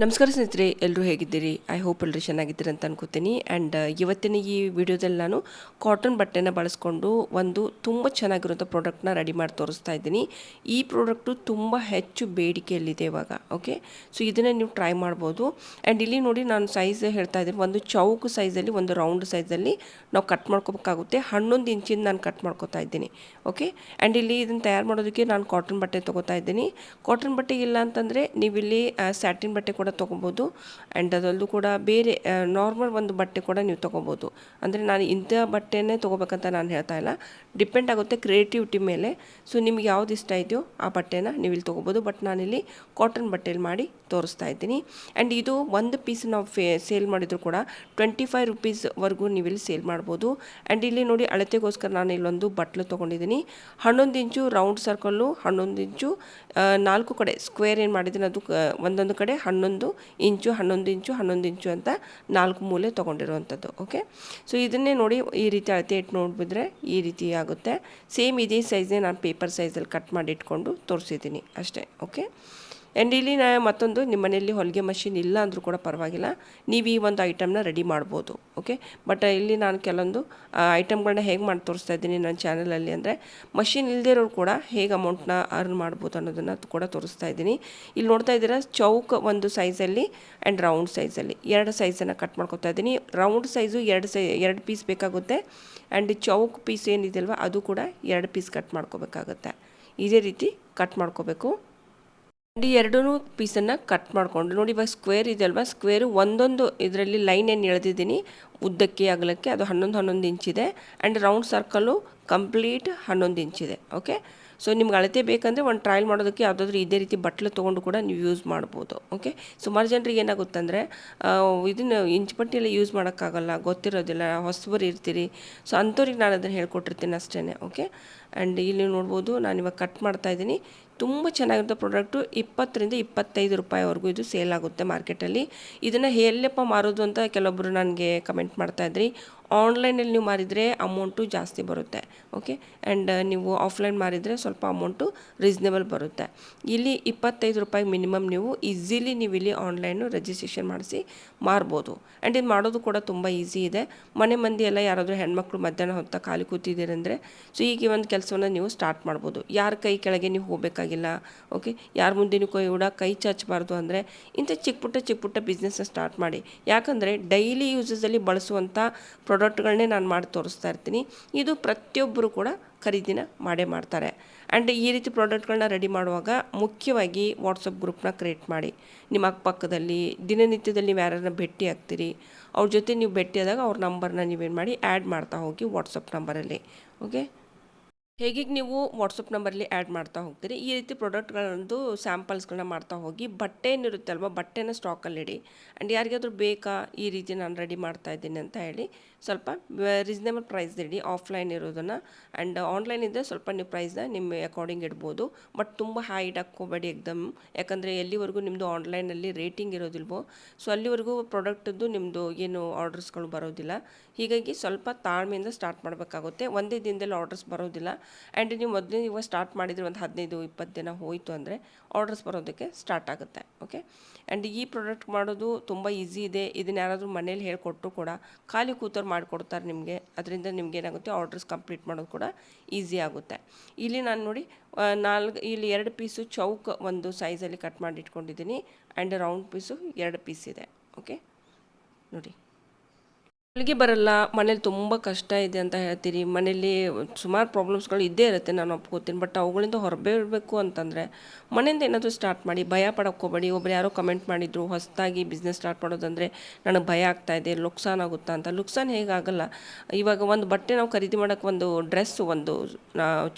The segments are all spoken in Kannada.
ನಮಸ್ಕಾರ ಸ್ನೇಹಿತರೆ ಎಲ್ಲರೂ ಹೇಗಿದ್ದೀರಿ? ಐ ಹೋಪ್ ಎಲ್ಲರೂ ಚೆನ್ನಾಗಿದ್ದೀರಿ ಅಂತ ಅನ್ಕೋತೀನಿ. ಆ್ಯಂಡ್ ಇವತ್ತಿನ ಈ ವಿಡಿಯೋದಲ್ಲಿ ನಾನು ಕಾಟನ್ ಬಟ್ಟೆನ ಬಳಸ್ಕೊಂಡು ಒಂದು ತುಂಬ ಚೆನ್ನಾಗಿರುವಂಥ ಪ್ರಾಡಕ್ಟ್ನ ರೆಡಿ ಮಾಡಿ ತೋರಿಸ್ತಾ ಇದ್ದೀನಿ. ಈ ಪ್ರಾಡಕ್ಟು ತುಂಬ ಹೆಚ್ಚು ಬೇಡಿಕೆಯಲ್ಲಿದೆ ಇವಾಗ ಓಕೆ ಸೊ ಇದನ್ನು ನೀವು ಟ್ರೈ ಮಾಡ್ಬೋದು. ಆ್ಯಂಡ್ ಇಲ್ಲಿ ನೋಡಿ ನಾನು ಸೈಜ್ ಹೇಳ್ತಾ ಇದ್ದೀನಿ. ಒಂದು ಚೌಕ್ ಸೈಜಲ್ಲಿ ಒಂದು ರೌಂಡ್ ಸೈಜಲ್ಲಿ ನಾವು ಕಟ್ ಮಾಡ್ಕೋಬೇಕಾಗುತ್ತೆ. ಹನ್ನೊಂದು ಇಂಚಿಂದ ನಾನು ಕಟ್ ಮಾಡ್ಕೋತಾ ಇದ್ದೀನಿ ಓಕೆ ಆ್ಯಂಡ್ ಇಲ್ಲಿ ಇದನ್ನು ತಯಾರು ಮಾಡೋದಕ್ಕೆ ನಾನು ಕಾಟನ್ ಬಟ್ಟೆ ತೊಗೋತಾ ಇದ್ದೀನಿ. ಕಾಟನ್ ಬಟ್ಟೆ ಇಲ್ಲ ಅಂತಂದರೆ ನೀವಿಲ್ಲಿ ಸ್ಯಾಟಿನ್ ಬಟ್ಟೆ ಕೂಡ ತೊಗೊಬೋದು. ಆ್ಯಂಡ್ ಅದರಲ್ಲೂ ಕೂಡ ಬೇರೆ ನಾರ್ಮಲ್ ಒಂದು ಬಟ್ಟೆ ಕೂಡ ನೀವು ತೊಗೊಬೋದು. ಅಂದರೆ ನಾನು ಇಂಥ ಬಟ್ಟೆನೇ ತೊಗೋಬೇಕಂತ ನಾನು ಹೇಳ್ತಾ ಇಲ್ಲ. ಡಿಪೆಂಡ್ ಆಗುತ್ತೆ ಕ್ರಿಯೇಟಿವಿಟಿ ಮೇಲೆ. ಸೊ ನಿಮ್ಗೆ ಯಾವ್ದು ಇಷ್ಟ ಇದೆಯೋ ಆ ಬಟ್ಟೆನ ನೀವು ಇಲ್ಲಿ ತೊಗೋಬೋದು. ಬಟ್ ನಾನಿಲ್ಲಿ ಕಾಟನ್ ಬಟ್ಟೆಯಲ್ಲಿ ಮಾಡಿ ತೋರಿಸ್ತಾ ಇದ್ದೀನಿ. ಆ್ಯಂಡ್ ಇದು ಒಂದು ಪೀಸ್ ನಾವು ಫೇ ಸೇಲ್ ಮಾಡಿದ್ರು ಕೂಡ ಟ್ವೆಂಟಿ ಫೈವ್ ರುಪೀಸ್ವರೆಗೂ ನೀವು ಇಲ್ಲಿ ಸೇಲ್ ಮಾಡ್ಬೋದು. ಆ್ಯಂಡ್ ಇಲ್ಲಿ ನೋಡಿ ಅಳತೆಗೋಸ್ಕರ ನಾನು ಇಲ್ಲೊಂದು ಬಟ್ಲು ತೊಗೊಂಡಿದ್ದೀನಿ. ಹನ್ನೊಂದು ಇಂಚು ರೌಂಡ್ ಸರ್ಕಲ್ಲು ಹನ್ನೊಂದು ಇಂಚು ನಾಲ್ಕು ಕಡೆ ಸ್ಕ್ವೇರ್ ಏನು ಮಾಡಿದ್ದೀನಿ, ಅದು ಒಂದೊಂದು ಕಡೆ ಹನ್ನೊಂದು ಇಂಚು, ಹನ್ನೊಂದು ಇಂಚು ಹನ್ನೊಂದು ಇಂಚು ಅಂತ ನಾಲ್ಕು ಮೂಲೆ ತೊಗೊಂಡಿರುವಂಥದ್ದು ಓಕೆ ಸೊ ಇದನ್ನೇ ನೋಡಿ ಈ ರೀತಿ ಅಳತೆ ಇಟ್ಟು ನೋಡಿಬಿಟ್ರೆ ಈ ರೀತಿ ಆಗುತ್ತೆ. ಸೇಮ್ ಇದೇ ಸೈಜ್ನೇ ನಾನು ಪೇಪರ್ ಸೈಜಲ್ಲಿ ಕಟ್ ಮಾಡಿ ಇಟ್ಕೊಂಡು ತೋರಿಸಿದ್ದೀನಿ ಅಷ್ಟೇ ಓಕೆ ಆ್ಯಂಡ್ ಇಲ್ಲಿ ನಾ ಮತ್ತೊಂದು ನಿಮ್ಮ ಮನೆಯಲ್ಲಿ ಹೊಲಿಗೆ ಮಷಿನ್ ಇಲ್ಲ ಅಂದರೂ ಕೂಡ ಪರವಾಗಿಲ್ಲ. ನೀವು ಈ ಒಂದು ಐಟಮ್ನ ರೆಡಿ ಮಾಡ್ಬೋದು ಓಕೆ ಬಟ್ ಇಲ್ಲಿ ನಾನು ಕೆಲವೊಂದು ಐಟಮ್ಗಳನ್ನ ಹೇಗೆ ಮಾಡಿ ತೋರಿಸ್ತಾ ಇದ್ದೀನಿ ನನ್ನ ಚಾನಲಲ್ಲಿ ಅಂದರೆ ಮಷಿನ್ ಇಲ್ಲದೇ ಇರೋರು ಕೂಡ ಹೇಗೆ ಅಮೌಂಟ್ನ ಅರ್ನ್ ಮಾಡ್ಬೋದು ಅನ್ನೋದನ್ನು ಕೂಡ ತೋರಿಸ್ತಾ ಇದ್ದೀನಿ. ಇಲ್ಲಿ ನೋಡ್ತಾ ಇದ್ದೀರಾ, ಚೌಕ್ ಒಂದು ಸೈಜಲ್ಲಿ ಆ್ಯಂಡ್ ರೌಂಡ್ ಸೈಜಲ್ಲಿ ಎರಡು ಸೈಜನ್ನು ಕಟ್ ಮಾಡ್ಕೊತಾ ಇದ್ದೀನಿ. ರೌಂಡ್ ಸೈಜು ಎರಡು ಸೈ ಎರಡು ಪೀಸ್ ಬೇಕಾಗುತ್ತೆ. ಆ್ಯಂಡ್ ಚೌಕ್ ಪೀಸ್ ಏನಿದೆಯಲ್ವ ಅದು ಕೂಡ ಎರಡು ಪೀಸ್ ಕಟ್ ಮಾಡ್ಕೋಬೇಕಾಗುತ್ತೆ. ಇದೇ ರೀತಿ ಕಟ್ ಮಾಡ್ಕೋಬೇಕು. ಈ ಎರಡೂ ಪೀಸನ್ನು ಕಟ್ ಮಾಡಿಕೊಂಡು, ನೋಡಿ ಇವಾಗ ಸ್ಕ್ವೇರ್ ಇದೆ ಅಲ್ವಾ? ಸ್ಕ್ವೇರು ಒಂದೊಂದು ಇದರಲ್ಲಿ ಲೈನ್ ಏನು ಎಳೆದಿದ್ದೀನಿ? ಉದ್ದಕ್ಕೆ, ಅಗಲಕ್ಕೆ ಅದು ಹನ್ನೊಂದು ಹನ್ನೊಂದು ಇಂಚಿದೆ ಆ್ಯಂಡ್ ರೌಂಡ್ ಸರ್ಕಲ್ಲು ಕಂಪ್ಲೀಟ್ ಹನ್ನೊಂದು ಇಂಚಿದೆ ಓಕೆ ಸೊ ನಿಮ್ಗೆ ಅಳತೆ ಬೇಕಂದರೆ ಒಂದು ಟ್ರಯಲ್ ಮಾಡೋದಕ್ಕೆ ಯಾವುದಾದ್ರೂ ಇದೇ ರೀತಿ ಬಟ್ಲು ತೊಗೊಂಡು ಕೂಡ ನೀವು ಯೂಸ್ ಮಾಡ್ಬೋದು ಓಕೆ ಸುಮಾರು ಜನರಿಗೆ ಏನಾಗುತ್ತಂದರೆ ಇದನ್ನು ಇಂಚ್ ಪಟ್ಟಿಯೆಲ್ಲ ಯೂಸ್ ಮಾಡೋಕ್ಕಾಗಲ್ಲ, ಗೊತ್ತಿರೋದಿಲ್ಲ, ಹೊಸಬರು ಇರ್ತೀರಿ. ಸೊ ಅಂಥವ್ರಿಗೆ ನಾನು ಅದನ್ನು ಹೇಳ್ಕೊಟ್ಟಿರ್ತೀನಿ ಅಷ್ಟೇ ಓಕೆ ಆ್ಯಂಡ್ ಇಲ್ಲಿ ನೋಡ್ಬೋದು ನಾನು ಇವಾಗ ಕಟ್ ಮಾಡ್ತಾ ಇದ್ದೀನಿ. ತುಂಬ ಚೆನ್ನಾಗಿರೋ ಪ್ರಾಡಕ್ಟು ಇಪ್ಪತ್ತರಿಂದ ಇಪ್ಪತ್ತೈದು ರೂಪಾಯಿವರೆಗೂ ಇದು ಸೇಲ್ ಆಗುತ್ತೆ ಮಾರ್ಕೆಟಲ್ಲಿ. ಇದನ್ನು ಎಲ್ಲಪ್ಪ ಮಾರೋದು ಅಂತ ಕೆಲವೊಬ್ಬರು ನನಗೆ ಕಮೆಂಟ್ ಮಾಡ್ತಾಯಿದ್ರಿ ಆನ್ಲೈನಲ್ಲಿ ನೀವು ಮಾರಿದರೆ ಅಮೌಂಟು ಜಾಸ್ತಿ ಬರುತ್ತೆ ಓಕೆ ಆ್ಯಂಡ್ ನೀವು ಆಫ್ಲೈನ್ ಮಾರಿದರೆ ಸ್ವಲ್ಪ ಅಮೌಂಟು ರೀಸ್ನೇಬಲ್ ಬರುತ್ತೆ. ಇಲ್ಲಿ ಇಪ್ಪತ್ತೈದು ರೂಪಾಯಿ ಮಿನಿಮಮ್ ನೀವು ಈಸಿಲಿ ನೀವು ಇಲ್ಲಿ ಆನ್ಲೈನು ರಿಜಿಸ್ಟ್ರೇಷನ್ ಮಾಡಿಸಿ ಮಾರ್ಬೋದು. ಆ್ಯಂಡ್ ಇದು ಮಾಡೋದು ಕೂಡ ತುಂಬ ಈಸಿ ಇದೆ. ಮನೆ ಮಂದಿ ಎಲ್ಲ ಯಾರಾದರೂ ಹೆಣ್ಮಕ್ಳು ಮಧ್ಯಾಹ್ನ ಹೊತ್ತ ಖಾಲಿ ಕೂತಿದ್ದೀರಂದರೆ ಸೊ ಈಗ ಒಂದು ಕೆಲಸವನ್ನು ನೀವು ಸ್ಟಾರ್ಟ್ ಮಾಡ್ಬೋದು. ಯಾರ ಕೈ ಕೆಳಗೆ ನೀವು ಹೋಗಬೇಕಾಗಿಲ್ಲ ಓಕೆ ಯಾರ ಮುಂದಿನ ಕೈ ಕೂಡ ಕೈ ಚಾಚಬಾರ್ದು ಅಂದರೆ, ಇಂಥ ಚಿಕ್ಕ ಪುಟ್ಟ ಚಿಕ್ಕ ಪುಟ್ಟ ಬಿಸ್ನೆಸ್ನ ಸ್ಟಾರ್ಟ್ ಮಾಡಿ. ಯಾಕಂದರೆ ಡೈಲಿ ಯೂಸಸಲ್ಲಿ ಬಳಸುವಂಥ ಪ್ರಾಡಕ್ಟ್ಗಳನ್ನೇ ನಾನು ಮಾಡಿ ತೋರಿಸ್ತಾ ಇರ್ತೀನಿ. ಇದು ಪ್ರತಿಯೊಬ್ಬರು ಕೂಡ ಖರೀದಿನ ಮಾಡೇ ಮಾಡ್ತಾರೆ. ಆ್ಯಂಡ್ ಈ ರೀತಿ ಪ್ರಾಡಕ್ಟ್ಗಳನ್ನ ರೆಡಿ ಮಾಡುವಾಗ ಮುಖ್ಯವಾಗಿ ವಾಟ್ಸಪ್ ಗ್ರೂಪ್ನ ಕ್ರಿಯೇಟ್ ಮಾಡಿ. ನಿಮ್ಮ ಅಕ್ಕಪಕ್ಕದಲ್ಲಿ, ದಿನನಿತ್ಯದಲ್ಲಿ ನೀವು ಯಾರನ್ನ ಭೇಟಿ ಆಗ್ತೀರಿ, ಅವ್ರ ಜೊತೆ ನೀವು ಭೇಟಿಯಾದಾಗ ಅವ್ರ ನಂಬರ್ನ ನೀವೇನು ಮಾಡಿ ಆ್ಯಡ್ ಮಾಡ್ತಾ ಹೋಗಿ ವಾಟ್ಸಪ್ ನಂಬರಲ್ಲಿ. ಓಕೆ? ಹೇಗೆ ನೀವು ವಾಟ್ಸಪ್ ನಂಬರ್ಲಿ ಆ್ಯಡ್ ಮಾಡ್ತಾ ಹೋಗ್ತೀರಿ, ಈ ರೀತಿ ಪ್ರಾಡಕ್ಟ್ಗಳದ್ದು ಸ್ಯಾಂಪಲ್ಸ್ಗಳನ್ನ ಮಾಡ್ತಾ ಹೋಗಿ ಬಟ್ಟೆ ಏನಿರುತ್ತೆ ಅಲ್ವಾ, ಬಟ್ಟೆನ ಸ್ಟಾಕಲ್ಲಿಡಿ ಆ್ಯಂಡ್ ಯಾರಿಗಾದರೂ ಬೇಕಾ ಈ ರೀತಿ ನಾನು ರೆಡಿ ಮಾಡ್ತಾ ಇದ್ದೀನಿ ಅಂತ ಹೇಳಿ ಸ್ವಲ್ಪ ರೀಸನೇಬಲ್ ಪ್ರೈಸ್ ಇಡಿ ಆಫ್ಲೈನ್ ಇರೋದನ್ನು. ಆ್ಯಂಡ್ ಆನ್ಲೈನ್ ಇದ್ದರೆ ಸ್ವಲ್ಪ ನೀವು ಪ್ರೈಸ್ನ ನಿಮ್ಮ ಅಕಾರ್ಡಿಂಗ್ ಇಡ್ಬೋದು. ಬಟ್ ತುಂಬ ಹೈ ಹಾಕ್ಕೋಬೇಡಿ ಎಕ್ದಮ್. ಯಾಕಂದರೆ ಎಲ್ಲಿವರೆಗೂ ನಿಮ್ಮದು ಆನ್ಲೈನಲ್ಲಿ ರೇಟಿಂಗ್ ಇರೋದಿಲ್ವೋ. ಸೊ ಅಲ್ಲಿವರೆಗೂ ಪ್ರಾಡಕ್ಟದ್ದು ನಿಮ್ಮದು ಏನು ಆರ್ಡರ್ಸ್ಗಳು ಬರೋದಿಲ್ಲ. ಹೀಗಾಗಿ ಸ್ವಲ್ಪ ತಾಳ್ಮೆಯಿಂದ ಸ್ಟಾರ್ಟ್ ಮಾಡಬೇಕಾಗುತ್ತೆ. ಒಂದೇ ದಿನದಲ್ಲಿ ಆರ್ಡರ್ಸ್ ಬರೋದಿಲ್ಲ. ಆ್ಯಂಡ್ ನೀವು ಮೊದಲೇ ಇವಾಗ ಸ್ಟಾರ್ಟ್ ಮಾಡಿದರೆ ಒಂದು ಹದಿನೈದು, ಇಪ್ಪತ್ತು ದಿನ ಹೋಯಿತು ಅಂದರೆ ಆರ್ಡರ್ಸ್ ಬರೋದಕ್ಕೆ ಸ್ಟಾರ್ಟ್ ಆಗುತ್ತೆ. ಓಕೆ ಆ್ಯಂಡ್ ಈ ಪ್ರಾಡಕ್ಟ್ ಮಾಡೋದು ತುಂಬ ಈಸಿ ಇದೆ. ಇದನ್ನ ಯಾರಾದರೂ ಮನೇಲಿ ಹೇಳಿಕೊಟ್ಟರು ಕೂಡ ಖಾಲಿ ಕೂತರು ಮಾಡಿಕೊಡ್ತಾರೆ ನಿಮಗೆ. ಅದರಿಂದ ನಿಮ್ಗೆ ಏನಾಗುತ್ತೆ? ಆರ್ಡರ್ಸ್ ಕಂಪ್ಲೀಟ್ ಮಾಡೋದು ಕೂಡ ಈಸಿ ಆಗುತ್ತೆ. ಇಲ್ಲಿ ನಾನು ನೋಡಿ ನಾಲ್ಕು ಇಲ್ಲಿ ಎರಡು ಪೀಸು ಚೌಕ್ ಒಂದು ಸೈಜಲ್ಲಿ ಕಟ್ ಮಾಡಿ ಇಟ್ಕೊಂಡಿದ್ದೀನಿ ಆ್ಯಂಡ್ ರೌಂಡ್ ಪೀಸು ಎರಡು ಪೀಸ್ ಇದೆ. ಓಕೆ ನೋಡಿ. ಹೊಲಿಗೆ ಬರಲ್ಲ, ಮನೇಲಿ ತುಂಬ ಕಷ್ಟ ಇದೆ ಅಂತ ಹೇಳ್ತೀರಿ. ಮನೇಲಿ ಸುಮಾರು ಪ್ರಾಬ್ಲಮ್ಸ್ಗಳು ಇದ್ದೇ ಇರುತ್ತೆ ನಾನು ಒಪ್ಕೋತೀನಿ. ಬಟ್ ಅವುಗಳಿಂದ ಹೊರಬೇಡಬೇಕು ಅಂತಂದರೆ, ಮನೆಯಿಂದ ಏನಾದರೂ ಸ್ಟಾರ್ಟ್ ಮಾಡಿ, ಭಯ ಪಡೋಕ್ಕೆ ಹೋಗಬೇಡಿ. ಒಬ್ರು ಯಾರೋ ಕಮೆಂಟ್ ಮಾಡಿದ್ರು, ಹೊಸದಾಗಿ ಬಿಸ್ನೆಸ್ ಸ್ಟಾರ್ಟ್ ಮಾಡೋದಂದರೆ ನನಗೆ ಭಯ ಆಗ್ತಾ ಇದೆ ಲುಕ್ಸಾನ್ ಆಗುತ್ತಾ ಅಂತ. ಲುಕ್ಸಾನ್ ಹೇಗಾಗಲ್ಲ, ಇವಾಗ ಒಂದು ಬಟ್ಟೆ ನಾವು ಖರೀದಿ ಮಾಡೋಕ್ಕೆ ಒಂದು ಡ್ರೆಸ್ ಒಂದು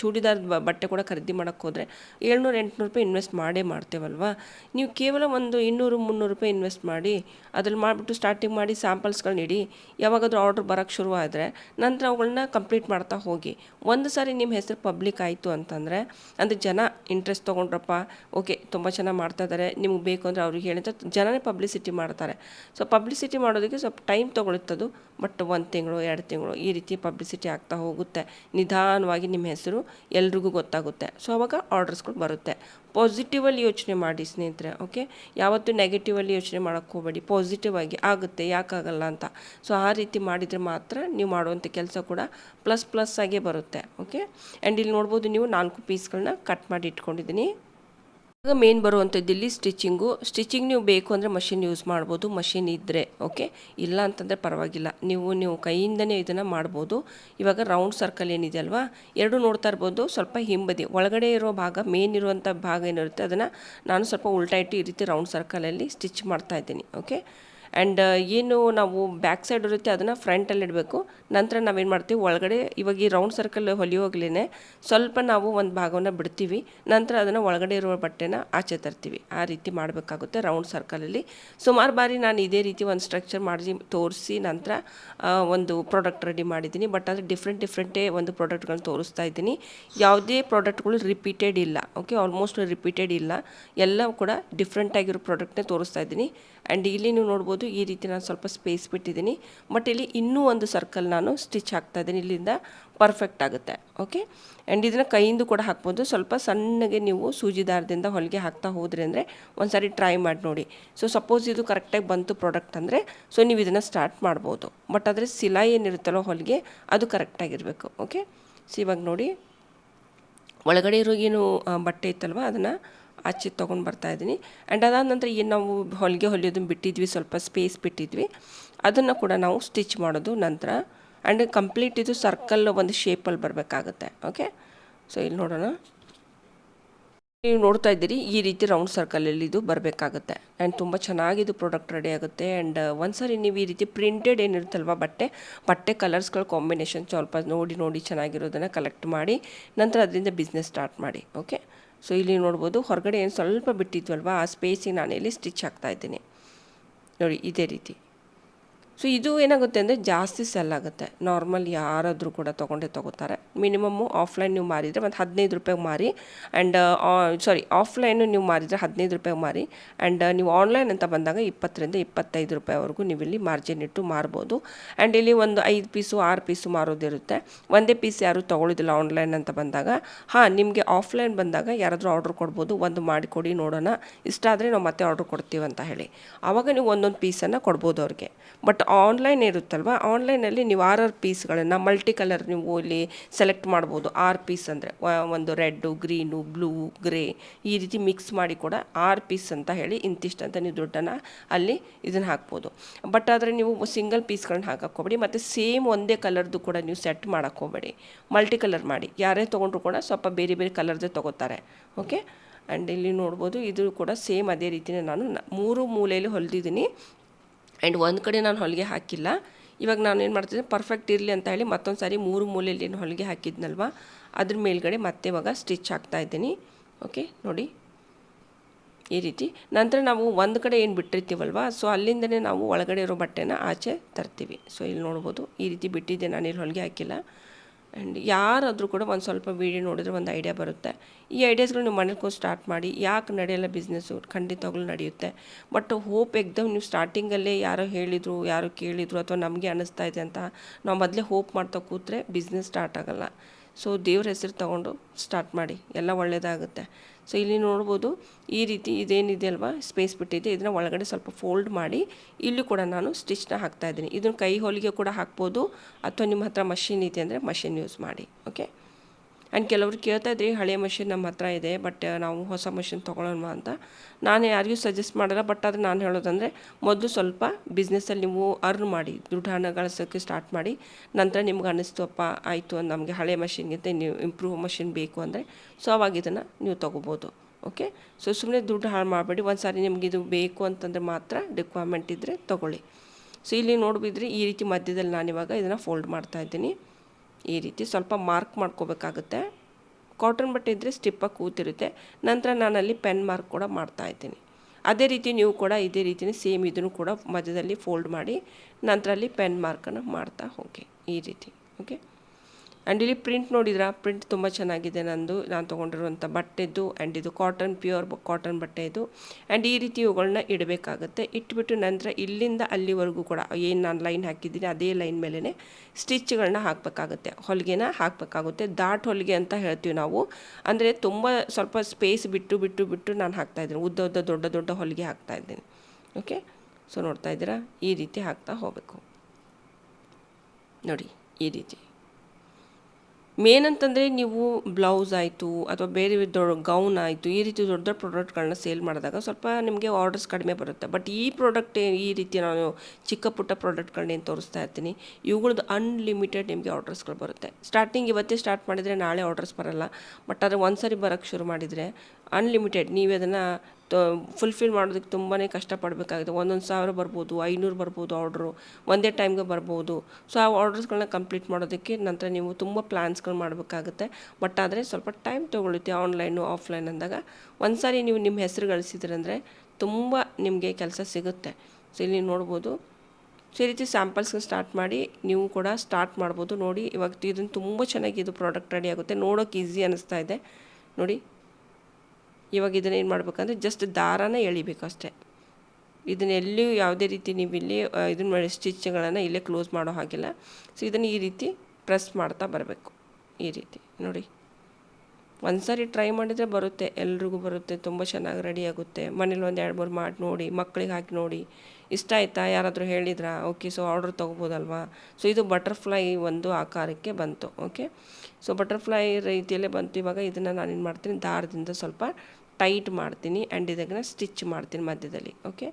ಚೂಡಿದಾರ್ ಬಟ್ಟೆ ಕೂಡ ಖರೀದಿ ಮಾಡೋಕ್ಕೆ ಹೋದರೆ ಏಳ್ನೂರು, ಎಂಟುನೂರು ರೂಪಾಯಿ ಇನ್ವೆಸ್ಟ್ ಮಾಡೇ ಮಾಡ್ತೇವಲ್ವಾ? ನೀವು ಕೇವಲ ಒಂದು ಇನ್ನೂರು, ಮುನ್ನೂರು ರೂಪಾಯಿ ಇನ್ವೆಸ್ಟ್ ಮಾಡಿ, ಅದ್ರಲ್ಲಿ ಮಾಡಿಬಿಟ್ಟು ಸ್ಟಾರ್ಟಿಂಗ್ ಮಾಡಿ ಸ್ಯಾಂಪಲ್ಸ್ಗಳು ಇಡಿ ಯಾವಾಗಾದ್ರೂ ಆರ್ಡ್ರ್ ಬರೋಕ್ಕೆ ಶುರು ಆದರೆ ನಂತರ ಅವುಗಳನ್ನ ಕಂಪ್ಲೀಟ್ ಮಾಡ್ತಾ ಹೋಗಿ. ಒಂದು ಸಾರಿ ನಿಮ್ಮ ಹೆಸರು ಪಬ್ಲಿಕ್ ಆಯಿತು ಅಂತಂದರೆ, ಅಂದರೆ ಜನ ಇಂಟ್ರೆಸ್ಟ್ ತೊಗೊಂಡ್ರಪ್ಪ ಓಕೆ ತುಂಬ ಚೆನ್ನಾಗಿ ಮಾಡ್ತಾ ಇದ್ದಾರೆ ನಿಮ್ಗೆ ಬೇಕು ಅಂದರೆ ಅವ್ರಿಗೆ ಹೇಳಿದ್ರೆ ಜನನೇ ಪಬ್ಲಿಸಿಟಿ ಮಾಡ್ತಾರೆ. ಸೊ ಪಬ್ಲಿಸಿಟಿ ಮಾಡೋದಕ್ಕೆ ಸ್ವಲ್ಪ ಟೈಮ್ ತೊಗೊಳುತ್ತದು ಬಟ್ ಒಂದು ತಿಂಗಳು, ಎರಡು ತಿಂಗಳು ಈ ರೀತಿ ಪಬ್ಲಿಸಿಟಿ ಆಗ್ತಾ ಹೋಗುತ್ತೆ. ನಿಧಾನವಾಗಿ ನಿಮ್ಮ ಹೆಸರು ಎಲ್ರಿಗೂ ಗೊತ್ತಾಗುತ್ತೆ. ಸೊ ಅವಾಗ ಆರ್ಡರ್ಸ್ಗಳು ಬರುತ್ತೆ. ಪಾಸಿಟಿವಲ್ಲಿ ಯೋಚನೆ ಮಾಡಿ ಸ್ನೇಹಿತರೆ ಓಕೆ ಯಾವತ್ತೂ ನೆಗೆಟಿವಲ್ಲಿ ಯೋಚನೆ ಮಾಡೋಕ್ಕೆ ಹೋಗಬೇಡಿ. ಪಾಸಿಟಿವ್ ಆಗಿ ಆಗುತ್ತೆ, ಯಾಕಾಗಲ್ಲ ಅಂತ. ಸೊ ಆ ರೀತಿ ಮಾಡಿದರೆ ಮಾತ್ರ ನೀವು ಮಾಡುವಂಥ ಕೆಲಸ ಕೂಡ ಪ್ಲಸ್ ಪ್ಲಸ್ ಆಗೇ ಬರುತ್ತೆ ಓಕೆ ಆ್ಯಂಡ್ ಇಲ್ಲಿ ನೋಡ್ಬೋದು ನೀವು ನಾಲ್ಕು ಪೀಸ್ಗಳನ್ನ ಕಟ್ ಮಾಡಿ ಇಟ್ಕೊಂಡಿದ್ದೀನಿ. ಈಗ ಮೇನ್ ಬರುವಂಥದ್ದು ಇಲ್ಲಿ ಸ್ಟಿಚಿಂಗು ಸ್ಟಿಚಿಂಗ್ ನೀವು ಬೇಕು ಅಂದರೆ ಮಷಿನ್ ಯೂಸ್ ಮಾಡ್ಬೋದು. ಮಷಿನ್ ಇದ್ದರೆ ಓಕೆ ಇಲ್ಲ ಅಂತಂದರೆ ಪರವಾಗಿಲ್ಲ. ನೀವು ನೀವು ಕೈಯಿಂದನೇ ಇದನ್ನು ಮಾಡ್ಬೋದು. ಇವಾಗ ರೌಂಡ್ ಸರ್ಕಲ್ ಏನಿದೆ ಅಲ್ವಾ? ಎರಡು ನೋಡ್ತಾ ಇರ್ಬೋದು. ಸ್ವಲ್ಪ ಹಿಂಬದಿ, ಒಳಗಡೆ ಇರೋ ಭಾಗ ಮೇನ್ ಇರುವಂಥ ಭಾಗ ಏನಿರುತ್ತೆ, ಅದನ್ನು ನಾನು ಸ್ವಲ್ಪ ಉಲ್ಟಾ ಇಟ್ಟು ಈ ರೀತಿ ರೌಂಡ್ ಸರ್ಕಲಲ್ಲಿ ಸ್ಟಿಚ್ ಮಾಡ್ತಾ ಇದ್ದೀನಿ ಓಕೆ ಆ್ಯಂಡ್ ಏನು ನಾವು ಬ್ಯಾಕ್ ಸೈಡ್ ಇರುತ್ತೆ ಅದನ್ನು ಫ್ರಂಟಲ್ಲಿ ಇಡಬೇಕು. ನಂತರ ನಾವೇನು ಮಾಡ್ತೀವಿ, ಒಳಗಡೆ ಇವಾಗ ಈ ರೌಂಡ್ ಸರ್ಕಲ್ ಹೊಲಿಯೋಗ್ಲೇ ಸ್ವಲ್ಪ ನಾವು ಒಂದು ಭಾಗವನ್ನು ಬಿಡ್ತೀವಿ. ನಂತರ ಅದನ್ನು ಒಳಗಡೆ ಇರುವ ಬಟ್ಟೆನ ಆಚೆ ತರ್ತೀವಿ. ಆ ರೀತಿ ಮಾಡಬೇಕಾಗುತ್ತೆ ರೌಂಡ್ ಸರ್ಕಲಲ್ಲಿ ಸುಮಾರು ಬಾರಿ ನಾನು ಇದೇ ರೀತಿ ಒಂದು ಸ್ಟ್ರಕ್ಚರ್ ಮಾಡಿ ತೋರಿಸಿ ನಂತರ ಒಂದು ಪ್ರಾಡಕ್ಟ್ ರೆಡಿ ಮಾಡಿದ್ದೀನಿ. ಬಟ್ ಅದು ಡಿಫ್ರೆಂಟ್ ಡಿಫ್ರೆಂಟೇ ಒಂದು ಪ್ರಾಡಕ್ಟ್ಗಳನ್ನ ತೋರಿಸ್ತಾ ಇದ್ದೀನಿ. ಯಾವುದೇ ಪ್ರಾಡಕ್ಟ್ಗಳು ರಿಪೀಟೆಡ್ ಇಲ್ಲ. ಓಕೆ ಆಲ್ಮೋಸ್ಟ್ ರಿಪೀಟೆಡ್ ಇಲ್ಲ. ಎಲ್ಲ ಕೂಡ ಡಿಫ್ರೆಂಟ್ ಆಗಿರೋ ಪ್ರಾಡಕ್ಟ್ನೇ ತೋರಿಸ್ತಾ ಇದ್ದೀನಿ. ಆ್ಯಂಡ್ ಇಲ್ಲಿ ನೀವು ನೋಡ್ಬೋದು ಈ ರೀತಿ ನಾನು ಸ್ವಲ್ಪ ಸ್ಪೇಸ್ ಬಿಟ್ಟಿದ್ದೀನಿ. ಬಟ್ ಇಲ್ಲಿ ಇನ್ನೂ ಒಂದು ಸರ್ಕಲ್ ನಾನು ಸ್ಟಿಚ್ ಹಾಕ್ತಾ ಇದ್ದೀನಿ. ಇಲ್ಲಿಂದ ಪರ್ಫೆಕ್ಟ್ ಆಗುತ್ತೆ. ಓಕೆ ಆ್ಯಂಡ್ ಇದನ್ನು ಕೈಯಿಂದ ಕೂಡ ಹಾಕ್ಬೋದು. ಸ್ವಲ್ಪ ಸಣ್ಣಗೆ ನೀವು ಸೂಜಿ ದಾರದಿಂದ ಹೊಲಿಗೆ ಹಾಕ್ತಾ ಹೋದ್ರಿ ಅಂದರೆ ಒಂದು ಸಾರಿ ಟ್ರೈ ಮಾಡಿ ನೋಡಿ. ಸೊ ಸಪೋಸ್ ಇದು ಕರೆಕ್ಟಾಗಿ ಬಂತು ಪ್ರಾಡಕ್ಟ್ ಅಂದರೆ ಸೊ ನೀವು ಇದನ್ನು ಸ್ಟಾರ್ಟ್ ಮಾಡ್ಬೋದು. ಬಟ್ ಆದರೆ ಸಿಲಾಯಿ ಏನಿರುತ್ತಲ್ಲೋ ಹೊಲಿಗೆ, ಅದು ಕರೆಕ್ಟಾಗಿರಬೇಕು ಓಕೆ ಸೊ ಇವಾಗ ನೋಡಿ. ಒಳಗಡೆ ಇರೋ ಏನು ಬಟ್ಟೆ ಇತ್ತಲ್ವ, ಅದನ್ನು ಆಚೆ ತೊಗೊಂಡು ಬರ್ತಾ ಇದ್ದೀನಿ. ಆ್ಯಂಡ್ ಅದಾದ ನಂತರ ಏನು ನಾವು ಹೊಲಿಗೆ ಹೊಲಿಯೋದನ್ನು ಬಿಟ್ಟಿದ್ವಿ, ಸ್ವಲ್ಪ ಸ್ಪೇಸ್ ಬಿಟ್ಟಿದ್ವಿ. ಅದನ್ನು ಕೂಡ ನಾವು ಸ್ಟಿಚ್ ಮಾಡೋದು ನಂತರ. ಆ್ಯಂಡ್ ಕಂಪ್ಲೀಟ್ ಇದು ಸರ್ಕಲ್ ಒಂದು ಶೇಪಲ್ಲಿ ಬರಬೇಕಾಗುತ್ತೆ. ಓಕೆ ಸೊ ಇಲ್ಲಿ ನೋಡೋಣ. ನೀವು ನೋಡ್ತಾ ಇದ್ದೀರಿ, ಈ ರೀತಿ ರೌಂಡ್ ಸರ್ಕಲಲ್ಲಿ ಇದು ಬರಬೇಕಾಗುತ್ತೆ. ಆ್ಯಂಡ್ ತುಂಬ ಚೆನ್ನಾಗಿ ಇದು ಪ್ರಾಡಕ್ಟ್ ರೆಡಿ ಆಗುತ್ತೆ. ಆ್ಯಂಡ್ ಒಂದ್ಸರಿ ನೀವು ಈ ರೀತಿ ಪ್ರಿಂಟೆಡ್ ಏನಿರುತ್ತಲ್ವ ಬಟ್ಟೆ ಬಟ್ಟೆ ಕಲರ್ಸ್ಗಳ ಕಾಂಬಿನೇಷನ್ ಸ್ವಲ್ಪ ನೋಡಿ ನೋಡಿ ಚೆನ್ನಾಗಿರೋದನ್ನು ಕಲೆಕ್ಟ್ ಮಾಡಿ, ನಂತರ ಅದರಿಂದ ಬಿಸ್ನೆಸ್ ಸ್ಟಾರ್ಟ್ ಮಾಡಿ. ಓಕೆ ಸೊ ಇಲ್ಲಿ ನೋಡ್ಬೋದು, ಹೊರಗಡೆ ಏನು ಸ್ವಲ್ಪ ಬಿಟ್ಟಿದ್ವಲ್ವ, ಆ ಸ್ಪೇಸಿಗೆ ನಾನು ಇಲ್ಲಿ ಸ್ಟಿಚ್ ಹಾಕ್ತಾ ಇದ್ದೀನಿ. ನೋಡಿ, ಇದೇ ರೀತಿ. ಸೊ ಇದು ಏನಾಗುತ್ತೆ ಅಂದರೆ ಜಾಸ್ತಿ ಸೆಲ್ ಆಗುತ್ತೆ. ನಾರ್ಮಲ್ ಯಾರಾದರೂ ಕೂಡ ತೊಗೊಂಡೇ ತೊಗೋತಾರೆ. ಮಿನಿಮಮ್ಮು ಆಫ್ಲೈನ್ ನೀವು ಮಾರಿದರೆ ಒಂದು ಹದಿನೈದು ರೂಪಾಯಿಗೆ ಮಾರಿ ಆ್ಯಂಡ್ ಸಾರಿ ಆಫ್ಲೈನು ನೀವು ಮಾರಿದರೆ ಹದಿನೈದು ರೂಪಾಯಿಗೆ ಮಾರಿ ಆ್ಯಂಡ್ ನೀವು ಆನ್ಲೈನ್ ಅಂತ ಬಂದಾಗ ಇಪ್ಪತ್ತರಿಂದ ಇಪ್ಪತ್ತೈದು ರೂಪಾಯಿವರೆಗೂ ನೀವು ಇಲ್ಲಿ ಮಾರ್ಜಿನ್ ಇಟ್ಟು ಮಾರ್ಬೋದು. ಆ್ಯಂಡ್ ಇಲ್ಲಿ ಒಂದು ಐದು ಪೀಸು, ಆರು ಪೀಸು ಮಾರೋದಿರುತ್ತೆ. ಒಂದೇ ಪೀಸ್ ಯಾರು ತೊಗೊಳ್ಳೋದಿಲ್ಲ ಆನ್ಲೈನ್ ಅಂತ ಬಂದಾಗ. ಹಾಂ, ನಿಮಗೆ ಆಫ್ಲೈನ್ ಬಂದಾಗ ಯಾರಾದರೂ ಆರ್ಡ್ರ್ ಕೊಡ್ಬೋದು, ಒಂದು ಮಾಡಿಕೊಡಿ ನೋಡೋಣ. ಇಷ್ಟ ಆದರೆ ನಾವು ಮತ್ತೆ ಆರ್ಡ್ರ್ ಕೊಡ್ತೀವಿ ಅಂತ ಹೇಳಿ. ಆವಾಗ ನೀವು ಒಂದೊಂದು ಪೀಸನ್ನು ಕೊಡ್ಬೋದು ಅವ್ರಿಗೆ. ಬಟ್ ಆನ್ಲೈನ್ ಇರುತ್ತಲ್ವ? ಆನ್ಲೈನಲ್ಲಿ ನೀವು ಆರಾರು ಪೀಸ್ಗಳನ್ನು ಮಲ್ಟಿ ಕಲರ್ ನೀವು ಇಲ್ಲಿ ಸೆಲೆಕ್ಟ್ ಮಾಡ್ಬೋದು. ಆರು ಪೀಸ್ ಅಂದರೆ ಒಂದು ರೆಡ್ಡು ಗ್ರೀನು ಬ್ಲೂ ಗ್ರೇ ಈ ರೀತಿ ಮಿಕ್ಸ್ ಮಾಡಿ ಕೂಡ ಆರು ಪೀಸ್ ಅಂತ ಹೇಳಿ ಇಂತಿಷ್ಟು ಅಂತ ನೀವು ದುಡ್ಡನ್ನು ಅಲ್ಲಿ ಇದನ್ನು ಹಾಕ್ಬೋದು. ಬಟ್ ಆದರೆ ನೀವು ಸಿಂಗಲ್ ಪೀಸ್ಗಳನ್ನ ಹಾಕೋಬೇಡಿ ಮತ್ತು ಸೇಮ್ ಒಂದೇ ಕಲರ್ದು ಕೂಡ ನೀವು ಸೆಟ್ ಮಾಡೋಕ್ಕೋಬೇಡಿ ಮಲ್ಟಿ ಕಲರ್ ಮಾಡಿ. ಯಾರೇ ತೊಗೊಂಡ್ರು ಕೂಡ ಸ್ವಲ್ಪ ಬೇರೆ ಬೇರೆ ಕಲರ್ದೇ ತೊಗೋತಾರೆ. ಓಕೆ ಆ್ಯಂಡ್ ಇಲ್ಲಿ ನೋಡ್ಬೋದು, ಇದು ಕೂಡ ಸೇಮ್ ಅದೇ ರೀತಿಯೇ ನಾನು ಮೂರು ಮೂಲೆಯಲ್ಲಿ ಹೊಲಿದಿದ್ದೀನಿ. ಆ್ಯಂಡ್ ಒಂದು ಕಡೆ ನಾನು ಹೊಲಿಗೆ ಹಾಕಿಲ್ಲ. ಇವಾಗ ನಾನು ಏನು ಮಾಡ್ತಿದ್ದೆ? ಪರ್ಫೆಕ್ಟ್ ಇರಲಿ ಅಂತ ಹೇಳಿ ಮತ್ತೊಂದು ಸಾರಿ ಮೂರು ಮೂಲೆಯಲ್ಲಿ ಏನು ಹೊಲಿಗೆ ಹಾಕಿದ್ನಲ್ವ? ಅದ್ರ ಮೇಲ್ಗಡೆ ಮತ್ತೆ ಇವಾಗ ಸ್ಟಿಚ್ ಹಾಕ್ತಾ ಇದ್ದೀನಿ. ಓಕೆ ನೋಡಿ. ಈ ರೀತಿ. ನಂತರ ನಾವು ಒಂದು ಕಡೆ ಏನು ಬಿಟ್ಟಿರ್ತೀವಲ್ವ? ಸೊ ಅಲ್ಲಿಂದನೇ ನಾವು ಒಳಗಡೆ ಇರೋ ಬಟ್ಟೆನ ಆಚೆ ತರ್ತೀವಿ. ಸೊ ಇಲ್ಲಿ ನೋಡ್ಬೋದು. ಈ ರೀತಿ ಬಿಟ್ಟಿದ್ದೆ ನಾನು ಇಲ್ಲಿ ಹೊಲಿಗೆ ಹಾಕಿಲ್ಲ. ಆ್ಯಂಡ್ ಯಾರಾದರೂ ಕೂಡ ಒಂದು ಸ್ವಲ್ಪ ವೀಡಿಯೋ ನೋಡಿದ್ರೆ ಒಂದು ಐಡಿಯಾ ಬರುತ್ತೆ. ಈ ಐಡಿಯಾಸ್ಗಳು ನೀವು ಮನೇಲಿ ಸ್ಟಾರ್ಟ್ ಮಾಡಿ, ಯಾಕೆ ನಡೆಯಲ್ಲ ಬಿಸ್ನೆಸ್ಸು ಖಂಡಿತವಾಗ್ಲೂ ನಡೆಯುತ್ತೆ. ಬಟ್ ಹೋಪ್ ಎಕ್ದಮ್ ನೀವು ಸ್ಟಾರ್ಟಿಂಗಲ್ಲೇ ಯಾರೋ ಹೇಳಿದರು, ಯಾರೋ ಕೇಳಿದರು ಅಥವಾ ನಮಗೆ ಅನ್ನಿಸ್ತಾ ಇದೆ ಅಂತ ನಾವು ಮೊದಲೇ ಹೋಪ್ ಮಾಡ್ತಾ ಕೂತ್ರೆ ಬಿಸ್ನೆಸ್ ಸ್ಟಾರ್ಟ್ ಆಗಲ್ಲ. ಸೊ ದೇವ್ರ ಹೆಸರು ತಗೊಂಡು ಸ್ಟಾರ್ಟ್ ಮಾಡಿ. ಎಲ್ಲ ಒಳ್ಳೆಯದಾಗುತ್ತೆ ಸೊ ಇಲ್ಲಿ ನೋಡ್ಬೋದು ಈ ರೀತಿ ಇದೇನಿದೆ ಅಲ್ವಾ? ಸ್ಪೇಸ್ ಬಿಟ್ಟಿದೆ. ಇದನ್ನು ಒಳಗಡೆ ಸ್ವಲ್ಪ ಫೋಲ್ಡ್ ಮಾಡಿ ಇಲ್ಲಿ ಕೂಡ ನಾನು ಸ್ಟಿಚ್ನ ಹಾಕ್ತಾ ಇದ್ದೀನಿ. ಇದನ್ನು ಕೈ ಹೊಲಿಗೆ ಕೂಡ ಹಾಕ್ಬೋದು. ಅಥವಾ ನಿಮ್ಮ ಹತ್ರ ಮಷಿನ್ ಇದೆ ಅಂದರೆ ಮಷಿನ್ ಯೂಸ್ ಮಾಡಿ. ಓಕೆ ಆ್ಯಂಡ್ ಕೆಲವರು ಕೇಳ್ತಾ ಇದ್ರಿ, ಹಳೆ ಮಷಿನ್ ನಮ್ಮ ಹತ್ರ ಇದೆ ಬಟ್ ನಾವು ಹೊಸ ಮಷಿನ್ ತೊಗೊಳ್ಳೋಣ ಅಂತ. ನಾನು ಯಾರಿಗೂ ಸಜೆಸ್ಟ್ ಮಾಡಲ್ಲ ಬಟ್ ಆದರೆ ನಾನು ಹೇಳೋದಂದರೆ, ಮೊದಲು ಸ್ವಲ್ಪ ಬಿಸ್ನೆಸ್ಸಲ್ಲಿ ನೀವು ಅರ್ನ್ ಮಾಡಿ ದುಡ್ಡು ಹಣ ಗಳಿಸೋಕ್ಕೆ ಸ್ಟಾರ್ಟ್ ಮಾಡಿ, ನಂತರ ನಿಮ್ಗೆ ಅನ್ನಿಸ್ತು, ಅಪ್ಪ, ಆಯಿತು, ನಮಗೆ ಹಳೆ ಮಷಿನ್ಗಿಂತ ನೀವು ಇಂಪ್ರೂವ್ ಮಷಿನ್ ಬೇಕು ಅಂದರೆ ಸೊ ಅವಾಗ ಇದನ್ನು ನೀವು ತೊಗೋಬೋದು. ಓಕೆ ಸೊ ಸುಮ್ಮನೆ ದುಡ್ಡು ಹಾಳು ಮಾಡಬೇಡಿ. ಒಂದು ಸಾರಿ ನಿಮ್ಗೆ ಇದು ಬೇಕು ಅಂತಂದರೆ ಮಾತ್ರ ರಿಕ್ವೈರ್ಮೆಂಟ್ ಇದ್ದರೆ ತೊಗೊಳ್ಳಿ. ಸೊ ಇಲ್ಲಿ ನೋಡ್ಬಿದ್ರೆ ಈ ರೀತಿ ಮಧ್ಯದಲ್ಲಿ ನಾನಿವಾಗ ಇದನ್ನು ಫೋಲ್ಡ್ ಮಾಡ್ತಾ ಇದ್ದೀನಿ. ಈ ರೀತಿ ಸ್ವಲ್ಪ ಮಾರ್ಕ್ ಮಾಡ್ಕೋಬೇಕಾಗುತ್ತೆ. ಕಾಟನ್ ಬಟ್ಟೆ ಇದ್ದರೆ ಸ್ಟಿಪ್ಪಾಗಿ ಕೂತಿರುತ್ತೆ. ನಂತರ ನಾನಲ್ಲಿ ಪೆನ್ ಮಾರ್ಕ್ ಕೂಡ ಮಾಡ್ತಾ ಇದ್ದೀನಿ. ಅದೇ ರೀತಿ ನೀವು ಕೂಡ ಇದೇ ರೀತಿಯೇ ಸೇಮ್ ಇದನ್ನು ಕೂಡ ಮಧ್ಯದಲ್ಲಿ ಫೋಲ್ಡ್ ಮಾಡಿ ನಂತರ ಅಲ್ಲಿ ಪೆನ್ ಮಾರ್ಕನ್ನು ಮಾಡ್ತಾ ಹೋಗಿ ಈ ರೀತಿ, ಓಕೆ? ಆ್ಯಂಡ್ ಇಲ್ಲಿ ಪ್ರಿಂಟ್ ನೋಡಿದ್ರಾ? ಪ್ರಿಂಟ್ ತುಂಬ ಚೆನ್ನಾಗಿದೆ ನಂದು. ನಾನು ತೊಗೊಂಡಿರುವಂಥ ಬಟ್ಟೆದು ಆ್ಯಂಡ್ ಇದು ಕಾಟನ್ ಪ್ಯೂರ್ ಕಾಟನ್ ಬಟ್ಟೆ ಇದು. ಆ್ಯಂಡ್ ಈ ರೀತಿ ಇವುಗಳನ್ನ ಇಡಬೇಕಾಗುತ್ತೆ. ಇಟ್ಬಿಟ್ಟು ನಂತರ ಇಲ್ಲಿಂದ ಅಲ್ಲಿವರೆಗೂ ಕೂಡ, ಏನು ನಾನು ಲೈನ್ ಹಾಕಿದ್ದೀನಿ ಅದೇ ಲೈನ್ ಮೇಲೇ ಸ್ಟಿಚ್ಗಳನ್ನ ಹಾಕಬೇಕಾಗುತ್ತೆ. ಹೊಲಿಗೆನ ಹಾಕಬೇಕಾಗುತ್ತೆ. ದಾಟ್ ಹೊಲಿಗೆ ಅಂತ ಹೇಳ್ತೀವಿ ನಾವು. ಅಂದರೆ ತುಂಬ ಸ್ವಲ್ಪ ಸ್ಪೇಸ್ ಬಿಟ್ಟು ಬಿಟ್ಟು ಬಿಟ್ಟು ನಾನು ಹಾಕ್ತಾಯಿದ್ದೀನಿ ಉದ್ದ ಉದ್ದ, ದೊಡ್ಡ ದೊಡ್ಡ ಹೊಲಿಗೆ ಹಾಕ್ತಾಯಿದ್ದೀನಿ ಓಕೆ ಸೊ ನೋಡ್ತಾ ಇದ್ದೀರಾ? ಈ ರೀತಿ ಹಾಕ್ತಾ ಹೋಗಬೇಕು. ನೋಡಿ, ಈ ರೀತಿ. ಮೇನ್ ಅಂತಂದರೆ ನೀವು ಬ್ಲೌಸ್ ಆಯಿತು ಅಥವಾ ಬೇರೆ ದೊಡ್ಡ ಗೌನ್ ಆಯಿತು, ಈ ರೀತಿ ದೊಡ್ಡ ದೊಡ್ಡ ಪ್ರಾಡಕ್ಟ್ಗಳನ್ನ ಸೇಲ್ ಮಾಡಿದಾಗ ಸ್ವಲ್ಪ ನಿಮಗೆ ಆರ್ಡರ್ಸ್ ಕಡಿಮೆ ಬರುತ್ತೆ. ಬಟ್ ಈ ಪ್ರಾಡಕ್ಟ್ ಈ ರೀತಿ ನಾನು ಚಿಕ್ಕ ಪುಟ್ಟ ಪ್ರಾಡಕ್ಟ್ಗಳನ್ನ ಏನು ತೋರಿಸ್ತಾ ಇರ್ತೀನಿ, ಇವುಗಳದ್ದು ಅನ್ಲಿಮಿಟೆಡ್ ನಿಮಗೆ ಆರ್ಡರ್ಸ್ಗಳು ಬರುತ್ತೆ. ಸ್ಟಾರ್ಟಿಂಗ್ ಇವತ್ತೇ ಸ್ಟಾರ್ಟ್ ಮಾಡಿದರೆ ನಾಳೆ ಆರ್ಡರ್ಸ್ ಬರಲ್ಲ. ಬಟ್ ಆದರೆ ಒಂದು ಸಾರಿ ಬರೋಕ್ಕೆ ಶುರು ಮಾಡಿದರೆ ಅನ್ಲಿಮಿಟೆಡ್ ನೀವು ಅದನ್ನು ಫುಲ್ಫಿಲ್ ಮಾಡೋದಕ್ಕೆ ತುಂಬಾ ಕಷ್ಟಪಡಬೇಕಾಗಿದೆ ಒಂದೊಂದು ಸಾವಿರ ಬರ್ಬೋದು, ಐನೂರು ಬರ್ಬೋದು ಆರ್ಡ್ರು ಒಂದೇ ಟೈಮ್ಗೆ ಬರ್ಬೋದು. ಸೊ ಆ ಆರ್ಡರ್ಸ್ಗಳನ್ನ ಕಂಪ್ಲೀಟ್ ಮಾಡೋದಕ್ಕೆ ನಂತರ ನೀವು ತುಂಬ ಪ್ಲ್ಯಾನ್ಸ್ಗಳು ಮಾಡಬೇಕಾಗುತ್ತೆ. ಬಟ್ ಆದರೆ ಸ್ವಲ್ಪ ಟೈಮ್ ತೊಗೊಳುತ್ತೆ ಆನ್ಲೈನು ಆಫ್ಲೈನ್ ಅಂದಾಗ. ಒಂದು ಸಾರಿ ನೀವು ನಿಮ್ಮ ಹೆಸರು ಗಳಿಸಿದ್ರಂದರೆ ತುಂಬ ನಿಮಗೆ ಕೆಲಸ ಸಿಗುತ್ತೆ. ಸೊ ಇಲ್ಲಿ ನೋಡ್ಬೋದು. ಸೊ ಈ ರೀತಿ ಸ್ಯಾಂಪಲ್ಸ್ನ ಸ್ಟಾರ್ಟ್ ಮಾಡಿ ನೀವು ಕೂಡ ಸ್ಟಾರ್ಟ್ ಮಾಡ್ಬೋದು. ನೋಡಿ, ಇವಾಗ ಇದನ್ನು ತುಂಬ ಚೆನ್ನಾಗಿ ಇದು ಪ್ರಾಡಕ್ಟ್ ರೆಡಿ ಆಗುತ್ತೆ. ನೋಡೋಕೆ ಈಸಿ ಅನ್ನಿಸ್ತಾ ಇದೆ. ನೋಡಿ. ಇವಾಗ ಇದನ್ನ ಏನು ಮಾಡ್ಬೇಕಂದ್ರೆ ಜಸ್ಟ್ ದಾರಾನ ಎಳಿಬೇಕು ಅಷ್ಟೇ. ಇದನ್ನೆಲ್ಲಿಯೂ ಯಾವುದೇ ರೀತಿ ನೀವು ಇಲ್ಲಿ ಇದನ್ನ ಮಾಡಿ ಸ್ಟಿಚ್ಗಳನ್ನು ಇಲ್ಲೇ ಕ್ಲೋಸ್ ಮಾಡೋ ಹಾಗಿಲ್ಲ. ಸೊ ಇದನ್ನು ಈ ರೀತಿ ಪ್ರೆಸ್ ಮಾಡ್ತಾ ಬರಬೇಕು. ಈ ರೀತಿ, ನೋಡಿ. ಒಂದು ಸಾರಿ ಟ್ರೈ ಮಾಡಿದರೆ ಬರುತ್ತೆ, ಎಲ್ರಿಗೂ ಬರುತ್ತೆ, ತುಂಬ ಚೆನ್ನಾಗಿ ರೆಡಿ ಆಗುತ್ತೆ. ಮನೇಲಿ ಒಂದು ಎರಡು ಮೂರು ಮಾಡಿ ನೋಡಿ ಮಕ್ಕಳಿಗೆ ಹಾಕಿ ನೋಡಿ. ಇಷ್ಟ ಆಯ್ತಾ? ಯಾರಾದರೂ ಹೇಳಿದ್ರಾ? ಓಕೆ ಸೊ ಆರ್ಡ್ರ್ ತೊಗೋಬೋದಲ್ವಾ? ಸೊ ಇದು ಬಟರ್ಫ್ಲೈ ಒಂದು ಆಕಾರಕ್ಕೆ ಬಂತು ಓಕೆ ಸೊ ಬಟರ್ಫ್ಲೈ ರೀತಿಯಲ್ಲೇ ಬಂತು. ಇವಾಗ ಇದನ್ನು ನಾನೇನು ಮಾಡ್ತೀನಿ? ದಾರದಿಂದ ಸ್ವಲ್ಪ ಟೈಟ್ ಮಾಡ್ತೀನಿ ಆ್ಯಂಡ್ ಇದನ್ನು ಸ್ಟಿಚ್ ಮಾಡ್ತೀನಿ ಮಧ್ಯದಲ್ಲಿ ಓಕೆ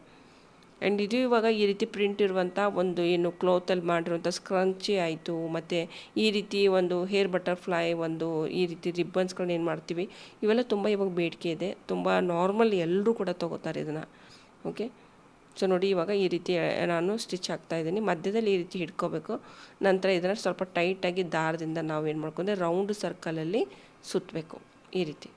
ಆ್ಯಂಡ್ ಇದು ಇವಾಗ ಈ ರೀತಿ ಪ್ರಿಂಟ್ ಇರುವಂಥ ಒಂದು ಏನು ಕ್ಲೋತಲ್ಲಿ ಮಾಡಿರುವಂಥ ಸ್ಕ್ರಂಚಿ ಆಯಿತು, ಮತ್ತು ಈ ರೀತಿ ಒಂದು ಹೇರ್ ಬಟರ್ಫ್ಲೈ ಒಂದು ಈ ರೀತಿ ರಿಬ್ಬನ್ಸ್ಗಳನ್ನ ಏನು ಮಾಡ್ತೀವಿ, ಇವೆಲ್ಲ ತುಂಬ ಇವಾಗ ಬೇಡಿಕೆ ಇದೆ. ತುಂಬ ನಾರ್ಮಲ್ ಎಲ್ಲರೂ ಕೂಡ ತೊಗೋತಾರೆ ಇದನ್ನು ಓಕೆ ಸೊ ನೋಡಿ ಇವಾಗ ಈ ರೀತಿ ನಾನು ಸ್ಟಿಚ್ ಹಾಕ್ತಾಯಿದ್ದೀನಿ ಮಧ್ಯದಲ್ಲಿ ಈ ರೀತಿ ಹಿಡ್ಕೋಬೇಕು. ನಂತರ ಇದನ್ನು ಸ್ವಲ್ಪ ಟೈಟಾಗಿ ದಾರದಿಂದ ನಾವು ಏನು ಮಾಡ್ಕೊಂಡ್ರೆ ರೌಂಡ್ ಸರ್ಕಲಲ್ಲಿ ಸುತ್ತಬೇಕು ಈ ರೀತಿ.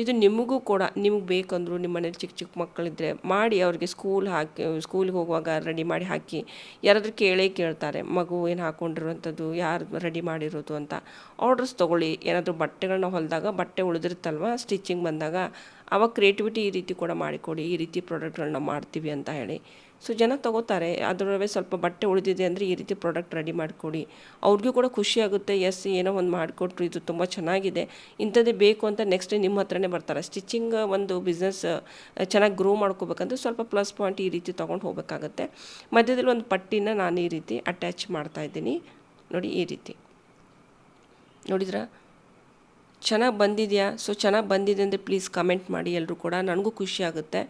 ಇದು ನಿಮಗೂ ಕೂಡ, ನಿಮ್ಗೆ ಬೇಕಂದ್ರು ನಿಮ್ಮ ಮನೇಲಿ ಚಿಕ್ಕ ಚಿಕ್ಕ ಮಕ್ಕಳಿದ್ರೆ ಮಾಡಿ ಅವ್ರಿಗೆ ಸ್ಕೂಲ್ ಹಾಕಿ ಸ್ಕೂಲ್ಗೆ ಹೋಗುವಾಗ ರೆಡಿ ಮಾಡಿ ಹಾಕಿ. ಯಾರಾದರೂ ಕೇಳೇ ಕೇಳ್ತಾರೆ, ಮಗು ಏನು ಹಾಕ್ಕೊಂಡಿರುವಂಥದ್ದು ಯಾರು ರೆಡಿ ಮಾಡಿರೋದು ಅಂತ. ಆರ್ಡರ್ಸ್ ತೊಗೊಳ್ಳಿ, ಏನಾದರೂ ಬಟ್ಟೆಗಳನ್ನ ಹೊಲಿದಾಗ ಬಟ್ಟೆ ಉಳಿದಿರುತ್ತಲ್ವ ಸ್ಟಿಚಿಂಗ್ ಬಂದಾಗ, ಅವಾಗ ಕ್ರಿಯೇಟಿವಿಟಿ ಈ ರೀತಿ ಕೂಡ ಮಾಡಿಕೊಡಿ, ಈ ರೀತಿ ಪ್ರಾಡಕ್ಟ್ಗಳನ್ನ ಮಾಡ್ತೀವಿ ಅಂತ ಹೇಳಿ. ಸೊ ಜನ ತೊಗೋತಾರೆ. ಅದರೊಳಗೆ ಸ್ವಲ್ಪ ಬಟ್ಟೆ ಉಳಿದಿದೆ ಅಂದರೆ ಈ ರೀತಿ ಪ್ರಾಡಕ್ಟ್ ರೆಡಿ ಮಾಡಿಕೊಡಿ. ಅವ್ರಿಗೂ ಕೂಡ ಖುಷಿ ಆಗುತ್ತೆ. ಎಸ್ ಏನೋ ಒಂದು ಮಾಡಿಕೊಟ್ರು. ಇದು ತುಂಬ ಚೆನ್ನಾಗಿದೆ. ಇಂಥದ್ದೇ ಬೇಕು ಅಂತ ನೆಕ್ಸ್ಟ್ ನಿಮ್ಮ ಹತ್ರನೇ ಬರ್ತಾರೆ. ಸ್ಟಿಚಿಂಗ್ ಒಂದು ಬಿಸ್ನೆಸ್ ಚೆನ್ನಾಗಿ ಗ್ರೋ ಮಾಡ್ಕೋಬೇಕಂದ್ರೆ ಸ್ವಲ್ಪ ಪ್ಲಸ್ ಪಾಯಿಂಟ್ ಈ ರೀತಿ ತೊಗೊಂಡು ಹೋಗಬೇಕಾಗತ್ತೆ. ಮಧ್ಯದಲ್ಲಿ ಒಂದು ಪಟ್ಟಿನ ನಾನು ಈ ರೀತಿ ಅಟ್ಯಾಚ್ ಮಾಡ್ತಾಯಿದ್ದೀನಿ ನೋಡಿ ಈ ರೀತಿ. ನೋಡಿದ್ರಾ? ಚೆನ್ನಾಗಿ ಬಂದಿದೆಯಾ? ಸೊ ಚೆನ್ನಾಗಿ ಬಂದಿದೆ ಅಂದರೆ ಪ್ಲೀಸ್ ಕಮೆಂಟ್ ಮಾಡಿ. ಎಲ್ಲರೂ ಕೂಡ. ನನಗೂ ಖುಷಿ ಆಗುತ್ತೆ.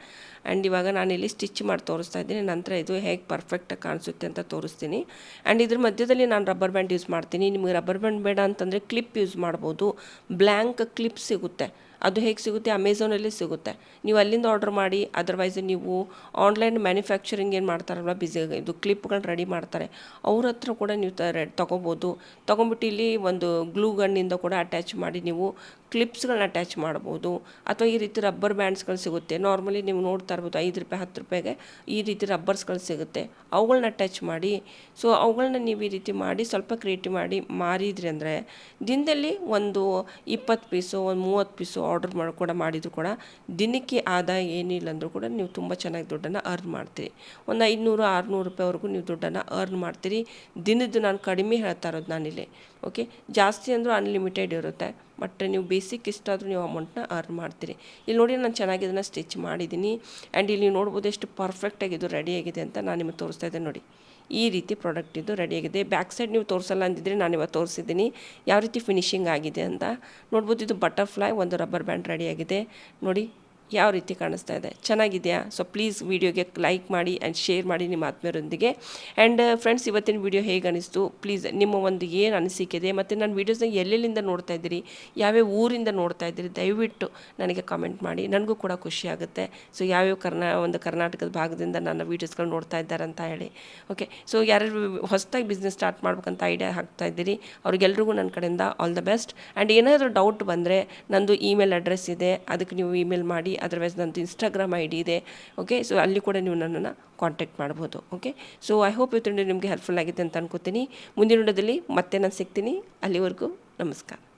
ಆ್ಯಂಡ್ ಇವಾಗ ನಾನಿಲ್ಲಿ ಸ್ಟಿಚ್ ಮಾಡಿ ತೋರಿಸ್ತಾ ಇದ್ದೀನಿ. ನಂತರ ಇದು ಹೇಗೆ ಪರ್ಫೆಕ್ಟಾಗಿ ಕಾಣಿಸುತ್ತೆ ಅಂತ ತೋರಿಸ್ತೀನಿ. ಆ್ಯಂಡ್ ಇದ್ರ ಮಧ್ಯದಲ್ಲಿ ನಾನು ರಬ್ಬರ್ ಬ್ಯಾಂಡ್ ಯೂಸ್ ಮಾಡ್ತೀನಿ. ನಿಮಗೆ ರಬ್ಬರ್ ಬ್ಯಾಂಡ್ ಬೇಡ ಅಂತಂದರೆ ಕ್ಲಿಪ್ ಯೂಸ್ ಮಾಡ್ಬೋದು. ಬ್ಲ್ಯಾಂಕ್ ಕ್ಲಿಪ್ ಸಿಗುತ್ತೆ. ಅದು ಹೇಗೆ ಸಿಗುತ್ತೆ? ಅಮೆಝಾನಲ್ಲಿ ಸಿಗುತ್ತೆ. ನೀವು ಅಲ್ಲಿಂದ ಆರ್ಡರ್ ಮಾಡಿ ಅದರ್ವೈಸ್ ನೀವು ಆನ್ಲೈನ್ ಮ್ಯಾನುಫ್ಯಾಕ್ಚರಿಂಗ್ ಏನು ಮಾಡ್ತಾರಲ್ಲ ಬಿಸಿ ಇದು ಕ್ಲಿಪ್ಗಳನ್ನ ರೆಡಿ ಮಾಡ್ತಾರೆ. ಅವ್ರ ಹತ್ರ ಕೂಡ ನೀವು ತ, ತೊಗೋಬೋದು. ತೊಗೊಂಬಿಟ್ಟು ಇಲ್ಲಿ ಒಂದು ಗ್ಲೂ ಗನ್ನಿಂದ ಕೂಡ ಅಟ್ಯಾಚ್ ಮಾಡಿ ನೀವು ಕ್ಲಿಪ್ಸ್ಗಳನ್ನ ಅಟ್ಯಾಚ್ ಮಾಡ್ಬೋದು. ಅಥವಾ ಈ ರೀತಿ ರಬ್ಬರ್ ಬ್ಯಾಂಡ್ಸ್ಗಳು ಸಿಗುತ್ತೆ. ನಾರ್ಮಲಿ ನೀವು ನೋಡ್ತಾ ಇರ್ಬೋದು ಐದು ರೂಪಾಯಿ, ಹತ್ತು ರೂಪಾಯಿಗೆ ಈ ರೀತಿ ರಬ್ಬರ್ಸ್ಗಳು ಸಿಗುತ್ತೆ. ಅವುಗಳನ್ನ ಅಟ್ಯಾಚ್ ಮಾಡಿ. ಸೊ ಅವುಗಳನ್ನ ನೀವು ಈ ರೀತಿ ಮಾಡಿ, ಸ್ವಲ್ಪ ಕ್ರಿಯೇಟಿವ್ ಮಾಡಿ ಮಾರಿದ್ರಿ ಅಂದರೆ ದಿನದಲ್ಲಿ ಒಂದು ಇಪ್ಪತ್ತು ಪೀಸು ಒಂದು ಮೂವತ್ತು ಪೀಸು ಆರ್ಡರ್ ಮಾಡಿ, ಕೂಡ ಮಾಡಿದ್ರು ಕೂಡ ದಿನಕ್ಕೆ ಆದಾಯ ಏನಿಲ್ಲ ಅಂದರೂ ಕೂಡ ನೀವು ತುಂಬ ಚೆನ್ನಾಗಿ ದುಡ್ಡನ್ನು ಅರ್ನ್ ಮಾಡ್ತೀರಿ. ಒಂದು ಐದುನೂರು, ಆರುನೂರು ರೂಪಾಯಿವರೆಗೂ ನೀವು ದುಡ್ಡನ್ನು ಅರ್ನ್ ಮಾಡ್ತೀರಿ. ದಿನದ್ದು ನಾನು ಕಡಿಮೆ ಹೇಳ್ತಾ ಇರೋದು ನಾನಿಲ್ಲಿ. ಓಕೆ? ಜಾಸ್ತಿ ಅಂದರೂ ಅನ್ಲಿಮಿಟೆಡ್ ಇರುತ್ತೆ. ಬಟ್ ನೀವು ಬೇಸಿಕ್ ಇಷ್ಟಾದರೂ ನೀವು ಅಮೌಂಟ್ನ ಅರ್ನ್ ಮಾಡ್ತೀರಿ. ಇಲ್ಲಿ ನೋಡಿ ನಾನು ಚೆನ್ನಾಗಿ ಇದನ್ನು ಸ್ಟಿಚ್ ಮಾಡಿದ್ದೀನಿ ಆ್ಯಂಡ್ ಇಲ್ಲಿ ನೀವು ನೋಡ್ಬೋದು ಎಷ್ಟು ಪರ್ಫೆಕ್ಟಾಗಿ ಇದು ರೆಡಿಯಾಗಿದೆ ಅಂತ ನಾನು ನಿಮಗೆ ತೋರಿಸ್ತಾ ಇದ್ದೆ ನೋಡಿ. ಈ ರೀತಿ ಪ್ರಾಡಕ್ಟ್ ಇದು ರೆಡಿಯಾಗಿದೆ ಬ್ಯಾಕ್ ಸೈಡ್ ನೀವು ತೋರಿಸಲ್ಲ ಅಂದಿದ್ರೆ ನಾನು ಇವಾಗ ತೋರಿಸಿದ್ದೀನಿ. ಯಾವ ರೀತಿ ಫಿನಿಶಿಂಗ್ ಆಗಿದೆ ಅಂತ. ನೋಡ್ಬೋದು ಇದು ಬಟರ್ಫ್ಲೈ ಒಂದು ರಬ್ಬರ್ ಬ್ಯಾಂಡ್ ರೆಡಿಯಾಗಿದೆ ನೋಡಿ ಯಾವ ರೀತಿ ಕಾಣಿಸ್ತಾ ಇದೆ? ಚೆನ್ನಾಗಿದೆಯಾ? ಸೊ ಪ್ಲೀಸ್ ವೀಡಿಯೋಗೆ ಲೈಕ್ ಮಾಡಿ ಆ್ಯಂಡ್ ಶೇರ್ ಮಾಡಿ ನಿಮ್ಮ ಆತ್ಮೀಯರೊಂದಿಗೆ. ಆ್ಯಂಡ್ ಫ್ರೆಂಡ್ಸ್ ಇವತ್ತಿನ ವಿಡಿಯೋ ಹೇಗೆ ಅನಿಸ್ತು? ಪ್ಲೀಸ್ ನಿಮ್ಮ ಒಂದು ಏನು ಅನಿಸಿಕೆ ಇದೆ? ಮತ್ತು ನನ್ನ ವೀಡಿಯೋಸ್ನ ಎಲ್ಲೆಲ್ಲಿಂದ ನೋಡ್ತಾ ಇದ್ದೀರಿ? ಯಾವ್ಯಾವ ಊರಿಂದ ನೋಡ್ತಾ ಇದ್ದೀರಿ? ದಯವಿಟ್ಟು ನನಗೆ ಕಮೆಂಟ್ ಮಾಡಿ. ನನಗೂ ಕೂಡ ಖುಷಿ ಆಗುತ್ತೆ. ಸೊ ಯಾವ್ಯಾವ ಕರ್ನಾ, ಒಂದು ಕರ್ನಾಟಕದ ಭಾಗದಿಂದ ನನ್ನ ವೀಡಿಯೋಸ್ಗಳು ನೋಡ್ತಾ ಇದ್ದಾರೆ ಅಂತ ಹೇಳಿ. ಓಕೆ ಸೊ ಯಾರ್ಯಾರು ಹೊಸದಾಗಿ ಬಿಸ್ನೆಸ್ ಸ್ಟಾರ್ಟ್ ಮಾಡ್ಬೇಕಂತ ಐಡಿಯಾ ಹಾಕ್ತಾ ಇದ್ದೀರಿ? ಅವ್ರಿಗೆಲ್ರಿಗೂ ನನ್ನ ಕಡೆಯಿಂದ ಆಲ್ ದ ಬೆಸ್ಟ್ ಆ್ಯಂಡ್ ಏನಾದರೂ ಡೌಟ್ ಬಂದರೆ ನಂದು ಇಮೇಲ್ ಅಡ್ರೆಸ್ ಇದೆ. ಅದಕ್ಕೆ ನೀವು ಇಮೇಲ್ ಮಾಡಿ. ಅದರ್ವೈಸ್ ನನ್ನದು ಇನ್ಸ್ಟಾಗ್ರಾಮ್ ಐ ಡಿ ಇದೆ ಓಕೆ ಸೊ ಅಲ್ಲಿ ಕೂಡ ನೀವು ನನ್ನನ್ನು ಕಾಂಟ್ಯಾಕ್ಟ್ ಮಾಡ್ಬೋದು ಓಕೆ ಸೊ ಐ ಹೋಪ್ ಇವತ್ತು ನಿಮಗೆ ಹೆಲ್ಪ್ಫುಲ್ ಆಗಿದೆ ಅಂತ ಅನ್ಕೋತೀನಿ. ಮುಂದಿನ ವಿಡಿಯೋದಲ್ಲಿ ಮತ್ತೆ ನಾನು ಸಿಗ್ತೀನಿ. ಅಲ್ಲಿವರೆಗೂ ನಮಸ್ಕಾರ.